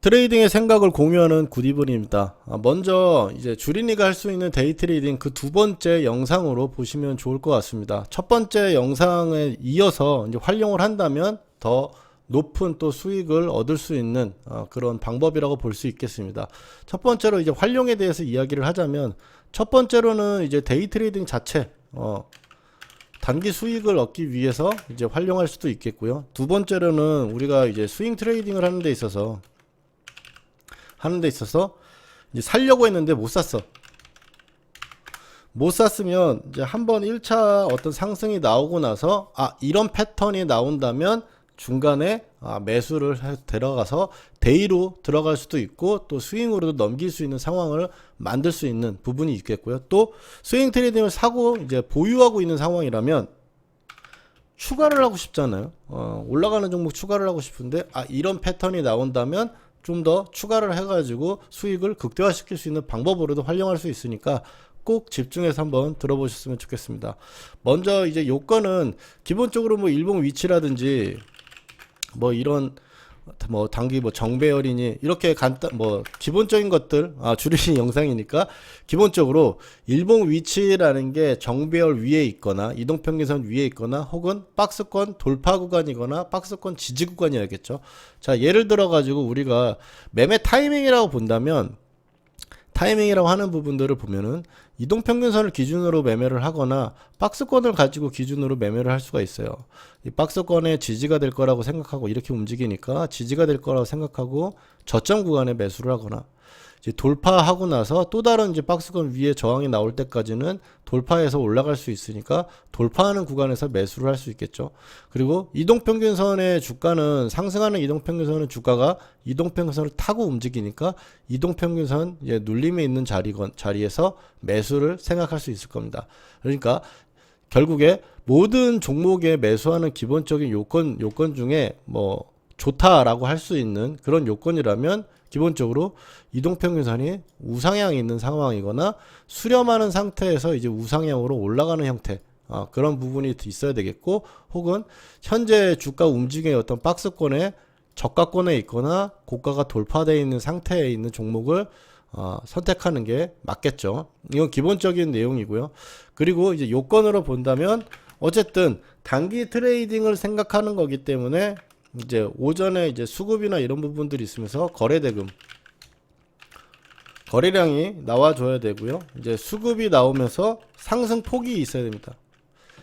트레이딩의 생각을 공유하는 굿이블입니다. 아, 먼저 이제 주린이가 할 수 있는 데이 트레이딩 그 두 번째 영상으로 보시면 좋을 것 같습니다. 첫 번째 영상에 이어서 이제 활용을 한다면 더 높은 또 수익을 얻을 수 있는 어, 그런 방법이라고 볼 수 있겠습니다. 첫 번째로 이제 활용에 대해서 이야기를 하자면 첫 번째로는 이제 데이 트레이딩 자체 어, 단기 수익을 얻기 위해서 이제 활용할 수도 있겠고요. 두 번째로는 우리가 이제 스윙 트레이딩을 하는 데 있어서 하는 데 있어서 이제 살려고 했는데 못 샀어. 못 샀으면 이제 한번 1차 어떤 상승이 나오고 나서 아 이런 패턴이 나온다면 중간에 아, 매수를 해 들어가서 데이로 들어갈 수도 있고 또 스윙으로도 넘길 수 있는 상황을 만들 수 있는 부분이 있겠고요. 또 스윙 트레이딩을 사고 이제 보유하고 있는 상황이라면 추가를 하고 싶잖아요. 어, 올라가는 종목 추가를 하고 싶은데 아 이런 패턴이 나온다면 좀 더 추가를 해가지고 수익을 극대화시킬 수 있는 방법으로도 활용할 수 있으니까 꼭 집중해서 한번 들어보셨으면 좋겠습니다. 먼저 이제 요건은 기본적으로 뭐 일봉 위치라든지 뭐 이런 뭐 단기 뭐 정배열이니 이렇게 간단 뭐 기본적인 것들 아 줄이신 영상이니까 기본적으로 일봉 위치라는 게 정배열 위에 있거나 이동평균선 위에 있거나 혹은 박스권 돌파 구간이거나 박스권 지지 구간이어야겠죠. 자 예를 들어 가지고 우리가 매매 타이밍이라고 본다면 타이밍이라고 하는 부분들을 보면은 이동 평균선을 기준으로 매매를 하거나 박스권을 가지고 기준으로 매매를 할 수가 있어요. 이 박스권에 지지가 될 거라고 생각하고 이렇게 움직이니까 지지가 될 거라고 생각하고 저점 구간에 매수를 하거나 이제 돌파하고 나서 또 다른 이제 박스권 위에 저항이 나올 때까지는 돌파해서 올라갈 수 있으니까 돌파하는 구간에서 매수를 할 수 있겠죠. 그리고 이동평균선의 주가는 상승하는 이동평균선의 주가가 이동평균선을 타고 움직이니까 이동평균선 이제 눌림에 있는 자리건 자리에서 매수를 생각할 수 있을 겁니다. 그러니까 결국에 모든 종목에 매수하는 기본적인 요건 요건 중에 뭐 좋다라고 할 수 있는 그런 요건이라면 기본적으로 이동평균선이 우상향에 있는 상황이거나 수렴하는 상태에서 이제 우상향으로 올라가는 형태 아, 그런 부분이 있어야 되겠고 혹은 현재 주가 움직임의 어떤 박스권에 저가권에 있거나 고가가 돌파되어 있는 상태에 있는 종목을 어, 선택하는 게 맞겠죠. 이건 기본적인 내용이고요. 그리고 이제 요건으로 본다면 어쨌든 단기 트레이딩을 생각하는 거기 때문에 이제 오전에 이제 수급이나 이런 부분들이 있으면서 거래 대금 거래량이 나와줘야 되고요. 이제 수급이 나오면서 상승 폭이 있어야 됩니다.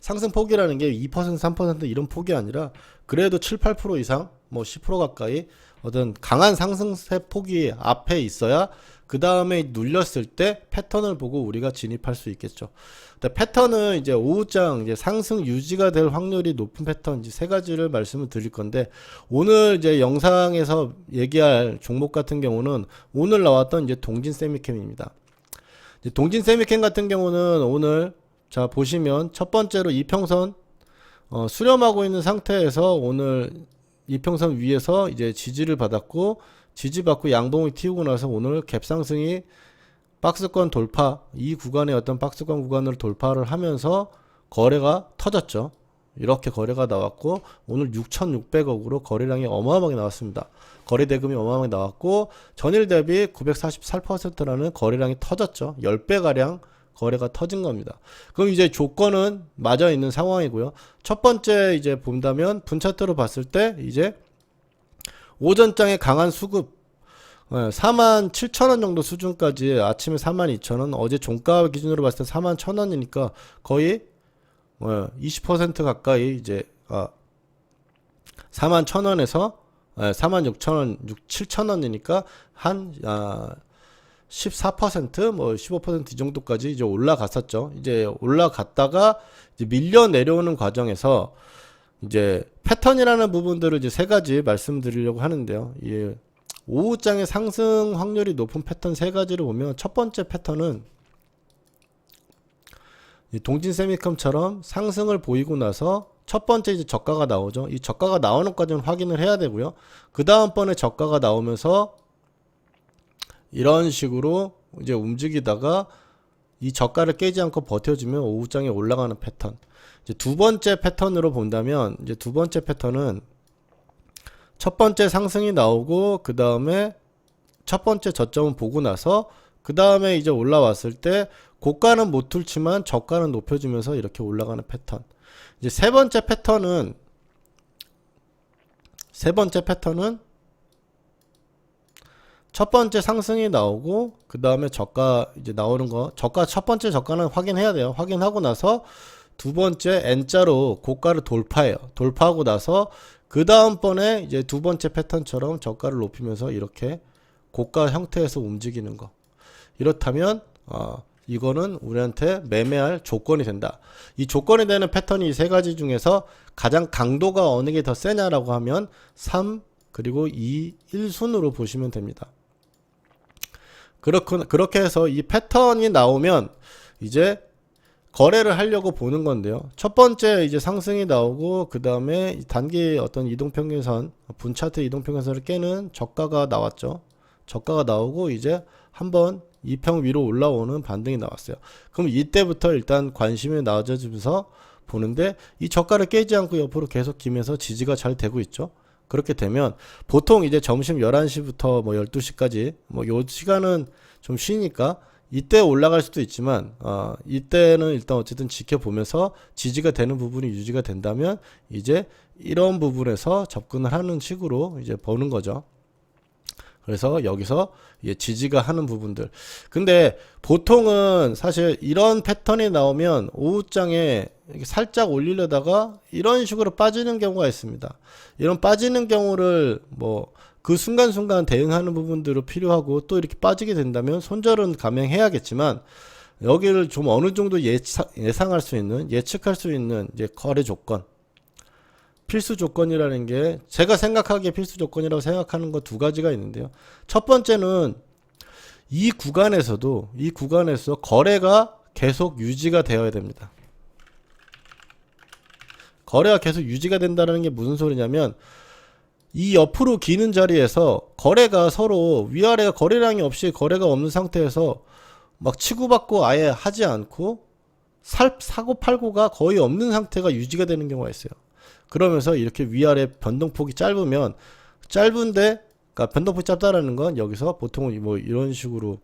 상승 폭이라는 게 2%, 3% 이런 폭이 아니라 그래도 7, 8% 이상, 뭐 10% 가까이 어떤 강한 상승세 폭이 앞에 있어야 그 다음에 눌렸을 때 패턴을 보고 우리가 진입할 수 있겠죠. 근데 패턴은 이제 오후장 이제 상승 유지가 될 확률이 높은 패턴 이제 세 가지를 말씀을 드릴 건데 오늘 이제 영상에서 얘기할 종목 같은 경우는 오늘 나왔던 이제 동진 세미캠입니다. 동진 세미캠 같은 경우는 오늘 자 보시면 첫 번째로 이평선 어, 수렴하고 있는 상태에서 오늘 이평선 위에서 이제 지지를 받았고 지지받고 양봉이 튀고 나서 오늘 갭상승이 박스권 돌파 이 구간의 어떤 박스권 구간을 돌파를 하면서 거래가 터졌죠. 이렇게 거래가 나왔고 오늘 6,600억으로 거래량이 어마어마하게 나왔습니다. 거래 대금이 어마어마하게 나왔고 전일 대비 948%라는 거래량이 터졌죠. 10배 가량 거래가 터진 겁니다. 그럼 이제 조건은 맞아 있는 상황이고요. 첫 번째 이제 본다면 분차트로 봤을 때 이제 오전장에 강한 수급 4만 7천 원 정도 수준까지 아침에 4만 2천 원 어제 종가 기준으로 봤을 때 4만 1천 원이니까 거의 20% 가까이 이제 아 4만 1천 원에서 4만 6천 원, 6, 7천 원이니까 한 아, 14%뭐 15%이 정도까지 이제 올라갔었죠. 이제 올라갔다가 이제 밀려 내려오는 과정에서 이제 패턴이라는 부분들을 이제 세 가지 말씀드리려고 하는데요. 예. 오후장의 상승 확률이 높은 패턴 세 가지를 보면 첫 번째 패턴은 이 동진 세미컴처럼 상승을 보이고 나서 첫 번째 이제 저가가 나오죠. 이 저가가 나오는 것까지는 확인을 해야 되고요. 그 다음번에 저가가 나오면서 이런 식으로 이제 움직이다가 이 저가를 깨지 않고 버텨주면 오후장에 올라가는 패턴. 이제 두 번째 패턴으로 본다면 이제 두 번째 패턴은 첫 번째 상승이 나오고 그 다음에 첫 번째 저점은 보고 나서 그 다음에 이제 올라왔을 때 고가는 못 뚫지만 저가는 높여주면서 이렇게 올라가는 패턴. 이제 세 번째 패턴은 세 번째 패턴은 첫 번째 상승이 나오고 그 다음에 저가 이제 나오는 거 저가 첫 번째 저가는 확인해야 돼요. 확인하고 나서 두 번째 N자로 고가를 돌파해요. 돌파하고 나서 그 다음번에 이제 두 번째 패턴처럼 저가를 높이면서 이렇게 고가 형태에서 움직이는 거. 이렇다면 어, 이거는 우리한테 매매할 조건이 된다. 이 조건이 되는 패턴이 이 세 가지 중에서 가장 강도가 어느 게 더 세냐라고 하면 3 그리고 2, 1순으로 보시면 됩니다. 그렇군 그렇게 해서 이 패턴이 나오면 이제 거래를 하려고 보는 건데요. 첫 번째 이제 상승이 나오고 그 다음에 단기 어떤 이동평균선 분차트 이동평균선을 깨는 저가가 나왔죠. 저가가 나오고 이제 한번 이평 위로 올라오는 반등이 나왔어요. 그럼 이때부터 일단 관심이 나아져지면서 보는데 이 저가를 깨지 않고 옆으로 계속 기면서 지지가 잘 되고 있죠. 그렇게 되면 보통 이제 점심 11시부터 뭐 12시까지 뭐 요 시간은 좀 쉬니까 이때 올라갈 수도 있지만 어 이때는 일단 어쨌든 지켜보면서 지지가 되는 부분이 유지가 된다면 이제 이런 부분에서 접근을 하는 식으로 이제 보는 거죠. 그래서 여기서 예, 지지가 하는 부분들. 근데 보통은 사실 이런 패턴이 나오면 오후장에 살짝 올리려다가 이런 식으로 빠지는 경우가 있습니다. 이런 빠지는 경우를 뭐 그 순간순간 대응하는 부분들을 필요하고 또 이렇게 빠지게 된다면 손절은 감행해야겠지만 여기를 좀 어느 정도 예상, 예상할 수 있는 예측할 수 있는 이제 거래 조건 필수 조건이라는 게 제가 생각하기에 필수 조건이라고 생각하는 거 두 가지가 있는데요. 첫 번째는 이 구간에서도 이 구간에서 거래가 계속 유지가 되어야 됩니다. 거래가 계속 유지가 된다는 게 무슨 소리냐면 이 옆으로 기는 자리에서 거래가 서로 위아래가 거래량이 없이 거래가 없는 상태에서 막 치고받고 아예 하지 않고 살, 사고 팔고가 거의 없는 상태가 유지가 되는 경우가 있어요. 그러면서 이렇게 위아래 변동폭이 짧으면 짧은데 그러니까 변동폭이 짧다라는 건 여기서 보통은 뭐 이런 식으로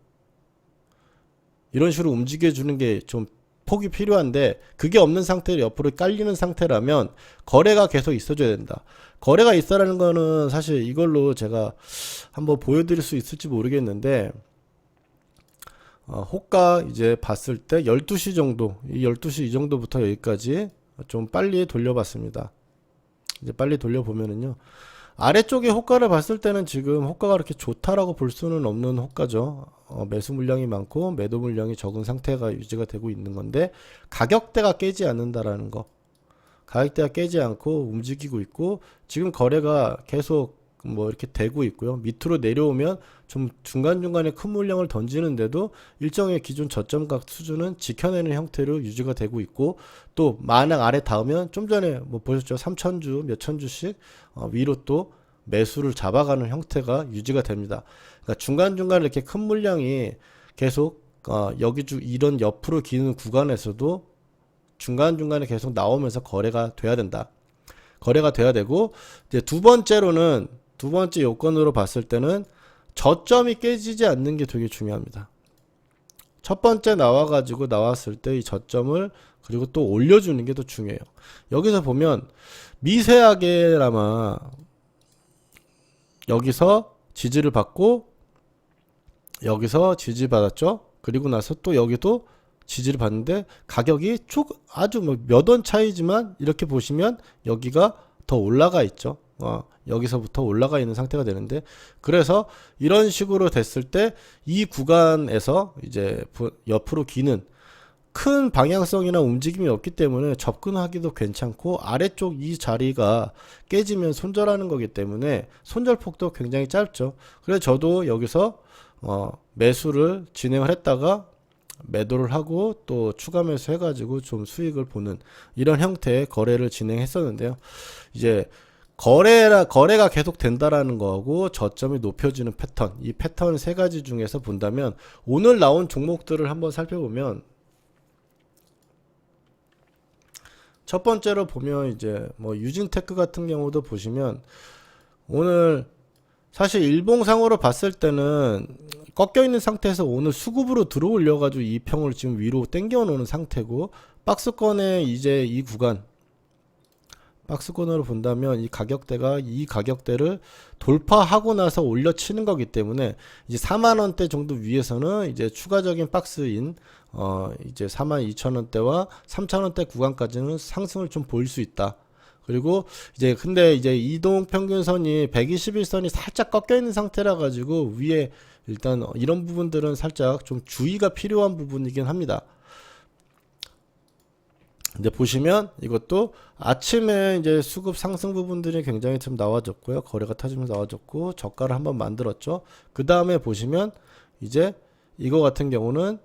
이런 식으로 움직여 주는 게 좀 폭이 필요한데 그게 없는 상태로 옆으로 깔리는 상태라면 거래가 계속 있어줘야 된다. 거래가 있어라는 거는 사실 이걸로 제가 한번 보여드릴 수 있을지 모르겠는데 어, 호가 이제 봤을 때 12시 정도, 이 12시 이 정도부터 여기까지 좀 빨리 돌려봤습니다. 이제 빨리 돌려보면은요. 아래쪽에 호가를 봤을 때는 지금 호가가 그렇게 좋다라고 볼 수는 없는 호가죠. 어, 매수 물량이 많고 매도 물량이 적은 상태가 유지가 되고 있는 건데 가격대가 깨지 않는다라는 거. 가격대가 깨지 않고 움직이고 있고 지금 거래가 계속 뭐 이렇게 되고 있고요. 밑으로 내려오면 좀 중간중간에 큰 물량을 던지는데도 일정의 기존 저점각 수준은 지켜내는 형태로 유지가 되고 있고 또 만약 아래 닿으면 좀 전에 뭐 보셨죠? 3천주, 몇천 주씩 어, 위로 또 매수를 잡아가는 형태가 유지가 됩니다. 그러니까 중간중간 이렇게 큰 물량이 계속 어, 여기 주 이런 옆으로 기는 구간에서도 중간중간에 계속 나오면서 거래가 돼야 된다. 거래가 돼야 되고 이제 두 번째로는 두 번째 요건으로 봤을 때는 저점이 깨지지 않는 게 되게 중요합니다. 첫 번째 나와가지고 나왔을 때 이 저점을 그리고 또 올려주는 게 더 중요해요. 여기서 보면 미세하게나마 여기서 지지를 받고 여기서 지지 받았죠. 그리고 나서 또 여기도 지지를 받는데 가격이 쭉 아주 뭐몇원 차이지만 이렇게 보시면 여기가 더 올라가 있죠. 어, 여기서부터 올라가 있는 상태가 되는데 그래서 이런 식으로 됐을 때 이 구간에서 이제 옆으로 기는 큰 방향성이나 움직임이 없기 때문에 접근하기도 괜찮고 아래쪽 이 자리가 깨지면 손절하는 거기 때문에 손절폭도 굉장히 짧죠. 그래서 저도 여기서 어, 매수를 진행을 했다가 매도를 하고 또 추가 매수 해가지고 좀 수익을 보는 이런 형태의 거래를 진행했었는데요. 이제 거래라 거래가 계속 된다라는 거하고 저점이 높여지는 패턴 이 패턴 세 가지 중에서 본다면 오늘 나온 종목들을 한번 살펴보면 첫 번째로 보면 이제 뭐 유진테크 같은 경우도 보시면 오늘 사실 일봉상으로 봤을 때는 꺾여 있는 상태에서 오늘 수급으로 들어올려 가지고 이 평을 지금 위로 당겨 놓는 상태고 박스권에 이제 이 구간 박스권으로 본다면 이 가격대가 이 가격대를 돌파하고 나서 올려치는 거기 때문에 이제 4만 원대 정도 위에서는 이제 추가적인 박스인 어 이제 4만 2천 원대와 3천 원대 구간까지는 상승을 좀 보일 수 있다. 그리고 이제 근데 이제 이동 평균선이 121선이 살짝 꺾여 있는 상태라 가지고 위에 일단 이런 부분들은 살짝 좀 주의가 필요한 부분이긴 합니다. 이제 보시면 이것도 아침에 이제 수급 상승 부분들이 굉장히 좀 나와줬고요. 거래가 터지면서 나와줬고 저가를 한번 만들었죠. 그 다음에 보시면 이제 이거 같은 경우는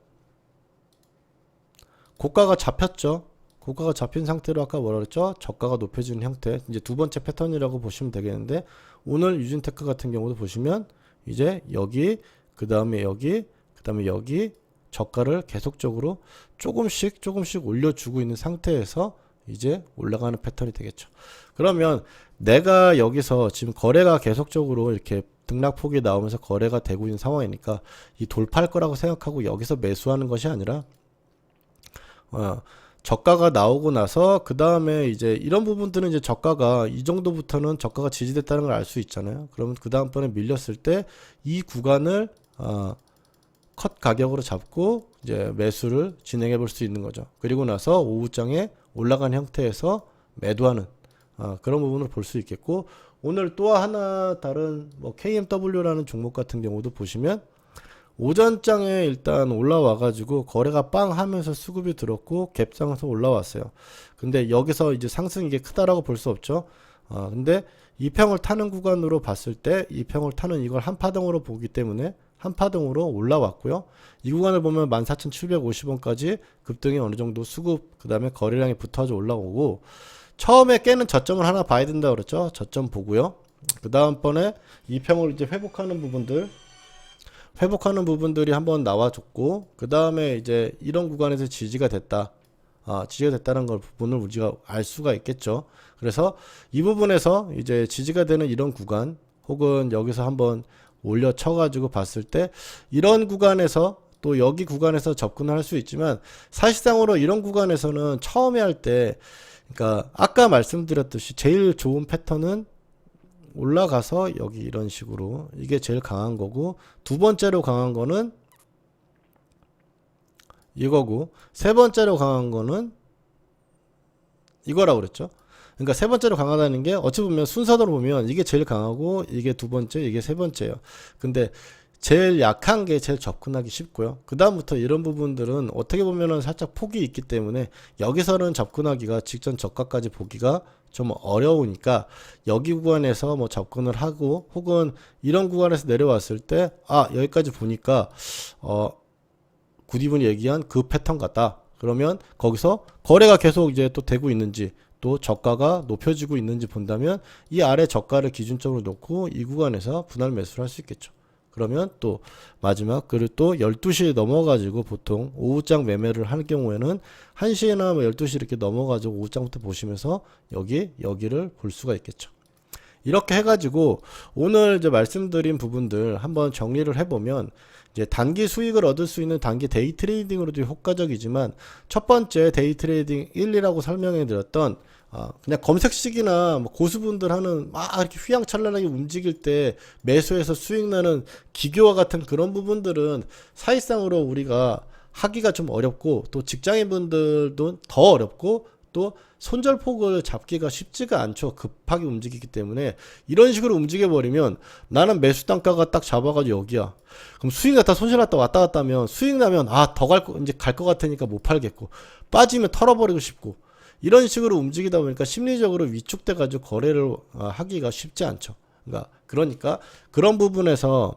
고가가 잡혔죠. 고가가 잡힌 상태로 아까 뭐라 그랬죠? 저가가 높여지는 형태. 이제 두 번째 패턴이라고 보시면 되겠는데 오늘 유진테크 같은 경우도 보시면 이제 여기 그 다음에 여기 그 다음에 여기 저가를 계속적으로 조금씩 조금씩 올려주고 있는 상태에서 이제 올라가는 패턴이 되겠죠. 그러면 내가 여기서 지금 거래가 계속적으로 이렇게 등락폭이 나오면서 거래가 되고 있는 상황이니까 이 돌파할 거라고 생각하고 여기서 매수하는 것이 아니라 어, 저가가 나오고 나서 그 다음에 이제 이런 부분들은 이제 저가가 이 정도부터는 저가가 지지됐다는 걸 알 수 있잖아요. 그러면 그 다음번에 밀렸을 때 이 구간을 어, 컷 가격으로 잡고 이제 매수를 진행해 볼 수 있는 거죠. 그리고 나서 오후장에 올라간 형태에서 매도하는 어, 그런 부분을 볼 수 있겠고 오늘 또 하나 다른 뭐 KMW라는 종목 같은 경우도 보시면 오전장에 일단 올라와 가지고 거래가 빵 하면서 수급이 들었고 갭상에서 올라왔어요. 근데 여기서 이제 상승 이 게 크다라고 볼 수 없죠. 어, 근데 이 평을 타는 구간으로 봤을 때 이 평을 타는 이걸 한 파동으로 보기 때문에 한파동으로 올라왔고요. 이 구간을 보면 14,750원까지 급등이 어느 정도 수급 그 다음에 거래량이 붙어져 올라오고 처음에 깨는 저점을 하나 봐야 된다 그랬죠. 저점 보고요. 그 다음번에 이 평을 이제 회복하는 부분들 회복하는 부분들이 한번 나와줬고 그 다음에 이제 이런 구간에서 지지가 됐다. 아, 지지가 됐다는 걸 부분을 우리가 알 수가 있겠죠. 그래서 이 부분에서 이제 지지가 되는 이런 구간 혹은 여기서 한번 올려 쳐가지고 봤을 때 이런 구간에서 또 여기 구간에서 접근을 할 수 있지만 사실상으로 이런 구간에서는 처음에 할 때 그러니까 아까 말씀드렸듯이 제일 좋은 패턴은 올라가서 여기 이런 식으로 이게 제일 강한 거고 두 번째로 강한 거는 이거고 세 번째로 강한 거는 이거라고 그랬죠. 그러니까 세 번째로 강하다는 게 어찌 보면 순서대로 보면 이게 제일 강하고 이게 두 번째, 이게 세 번째예요. 근데 제일 약한 게 제일 접근하기 쉽고요. 그 다음부터 이런 부분들은 어떻게 보면은 살짝 폭이 있기 때문에 여기서는 접근하기가 직전 저가까지 보기가 좀 어려우니까 여기 구간에서 뭐 접근을 하고 혹은 이런 구간에서 내려왔을 때 아 여기까지 보니까 어 굿이분이 얘기한 그 패턴 같다. 그러면 거기서 거래가 계속 이제 또 되고 있는지 또 저가가 높여지고 있는지 본다면 이 아래 저가를 기준점으로 놓고 이 구간에서 분할 매수를 할 수 있겠죠. 그러면 또 마지막 그리고 또 12시에 넘어가지고 보통 오후장 매매를 할 경우에는 1시나 뭐 12시 이렇게 넘어가지고 오후장부터 보시면서 여기 여기를 볼 수가 있겠죠. 이렇게 해가지고 오늘 이제 말씀드린 부분들 한번 정리를 해보면 이제 단기 수익을 얻을 수 있는 단기 데이 트레이딩으로도 효과적이지만 첫 번째 데이 트레이딩 1이라고 설명해 드렸던 아, 그냥 검색식이나 뭐 고수분들 하는 막 이렇게 휘황찬란하게 움직일 때 매수해서 수익 나는 기교와 같은 그런 부분들은 사실상으로 우리가 하기가 좀 어렵고 또 직장인분들도 더 어렵고 또 손절폭을 잡기가 쉽지가 않죠. 급하게 움직이기 때문에 이런 식으로 움직여 버리면 나는 매수 단가가 딱 잡아가지고 여기야. 그럼 수익 났다 손실 났다 왔다 갔다 하면 수익 나면 아 더 갈 거 이제 갈 것 같으니까 못 팔겠고 빠지면 털어버리고 싶고 이런 식으로 움직이다 보니까 심리적으로 위축돼 가지고 거래를 어, 하기가 쉽지 않죠. 그러니까 그러니까 그런 부분에서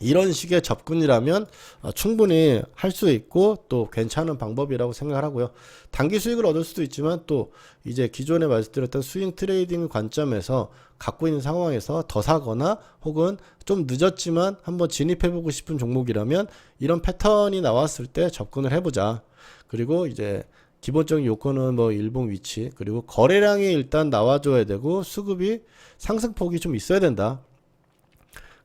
이런 식의 접근이라면 어, 충분히 할 수 있고 또 괜찮은 방법이라고 생각을 하고요. 단기 수익을 얻을 수도 있지만 또 이제 기존에 말씀드렸던 스윙 트레이딩 관점에서 갖고 있는 상황에서 더 사거나 혹은 좀 늦었지만 한번 진입해보고 싶은 종목이라면 이런 패턴이 나왔을 때 접근을 해보자. 그리고 이제 기본적인 요건은 뭐 일봉 위치 그리고 거래량이 일단 나와줘야 되고 수급이 상승폭이 좀 있어야 된다.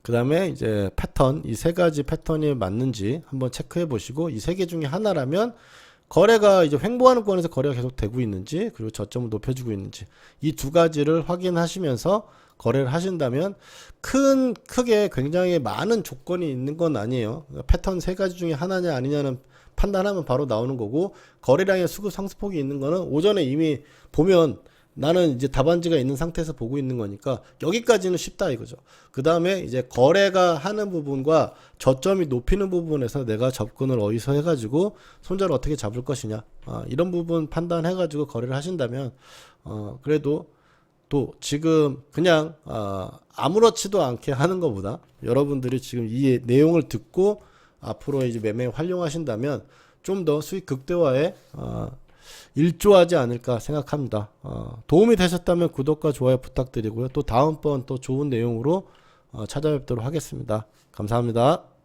그 다음에 이제 패턴, 이 세 가지 패턴이 맞는지 한번 체크해 보시고 이 세 개 중에 하나라면 거래가 이제 횡보하는 권에서 거래가 계속 되고 있는지 그리고 저점을 높여주고 있는지 이 두 가지를 확인하시면서 거래를 하신다면 큰 크게 굉장히 많은 조건이 있는 건 아니에요. 패턴 세 가지 중에 하나냐 아니냐는 판단하면 바로 나오는 거고 거래량의 수급 상승폭이 있는 거는 오전에 이미 보면 나는 이제 답안지가 있는 상태에서 보고 있는 거니까 여기까지는 쉽다 이거죠. 그 다음에 이제 거래가 하는 부분과 저점이 높이는 부분에서 내가 접근을 어디서 해가지고 손절을 어떻게 잡을 것이냐 아, 이런 부분 판단해가지고 거래를 하신다면 어, 그래도 또 지금 그냥 아, 아무렇지도 않게 하는 것보다 여러분들이 지금 이 내용을 듣고 앞으로 이제 매매 활용하신다면 좀 더 수익 극대화에 어, 일조하지 않을까 생각합니다. 어, 도움이 되셨다면 구독과 좋아요 부탁드리고요. 또 다음번 또 좋은 내용으로 어, 찾아뵙도록 하겠습니다. 감사합니다.